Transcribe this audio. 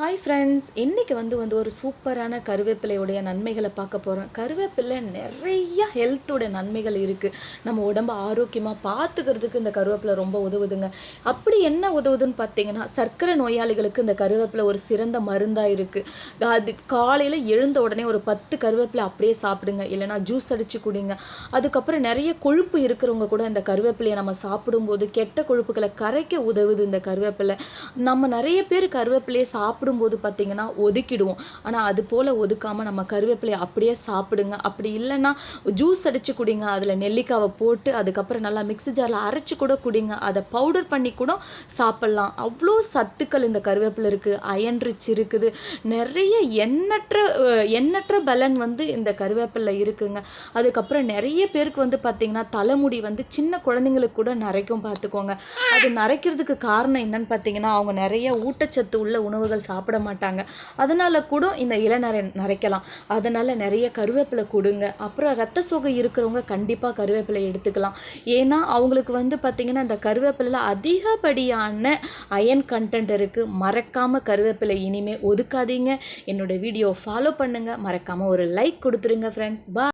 Hi friends இன்றைக்கி வந்து வந்து ஒரு சூப்பரான கருவேப்பிலையுடைய நன்மைகளை பார்க்க போகிறோம் கருவேப்பிலை நிறைய ஹெல்த்தோட நன்மைகள் இருக்குது நம்ம உடம்ப ஆரோக்கியமாக பார்த்துக்கிறதுக்கு இந்த கருவேப்பிலை ரொம்ப உதவுதுங்க. அப்படி என்ன உதவுதுன்னு பார்த்தீங்கன்னா சர்க்கரை நோயாளிகளுக்கு இந்த கருவேப்பிலை ஒரு சிறந்த மருந்தாக இருக்குது அது காலையில் எழுந்த உடனே ஒரு பத்து கருவேப்பிலை அப்படியே சாப்பிடுங்க. இல்லைனா ஜூஸ் அடித்து குடிங்க. அதுக்கப்புறம் நிறைய கொழுப்பு இருக்கிறவங்க கூட இந்த கருவேப்பிலையை நம்ம சாப்பிடும்போது கெட்ட கொழுப்புகளை கரைக்க உதவுது இந்த கருவேப்பிலை. நம்ம நிறைய பேர் கருவேப்பிலையை சாப்பிட்டு சாப்பிடும்போது பார்த்திங்கன்னா ஒதுக்கிடுவோம். ஆனால் அது போல் ஒதுக்காமல் நம்ம கருவேப்பிலையை அப்படியே சாப்பிடுங்க. அப்படி இல்லைன்னா ஜூஸ் அடித்து குடிங்க. அதில் நெல்லிக்காவை போட்டு அதுக்கப்புறம் நல்லா மிக்ஸி ஜாரில் அரைச்சி கூட குடிங்க. அதை பவுடர் பண்ணி கூட சாப்பிட்லாம். அவ்வளோ சத்துக்கள் இந்த கருவேப்பிலை இருக்குது அயன் ரிச் இருக்குது. நிறைய எண்ணற்ற எண்ணற்ற பலன் வந்து இந்த கருவேப்பிலை இருக்குங்க. அதுக்கப்புறம் நிறைய பேருக்கு வந்து பார்த்திங்கன்னா தலைமுடி வந்து சின்ன குழந்தைங்களுக்கு கூட நரைக்கும் பார்த்துக்கோங்க. அது நரைக்கிறதுக்கு காரணம் என்னன்னு பார்த்தீங்கன்னா அவங்க நிறைய ஊட்டச்சத்து உள்ள உணவுகள் சாப்பிட மாட்டாங்க. அதனால் கூட இந்த இளநரை நரைக்கலாம். அதனால் நிறைய கருவேப்பிலை கொடுங்க. அப்புறம் ரத்த சோகை இருக்கிறவங்க கண்டிப்பாக கருவேப்பிலை எடுத்துக்கலாம். ஏன்னா அவங்களுக்கு வந்து பார்த்திங்கன்னா இந்த கருவேப்பிலையில் அதிகப்படியான அயன் கண்டென்ட் இருக்குது மறக்காமல் கருவேப்பிலை இனிமேல் ஒதுக்காதீங்க. என்னோடய வீடியோ ஃபாலோ பண்ணுங்கள் மறக்காமல் ஒரு லைக் கொடுத்துருங்க ஃப்ரெண்ட்ஸ் பா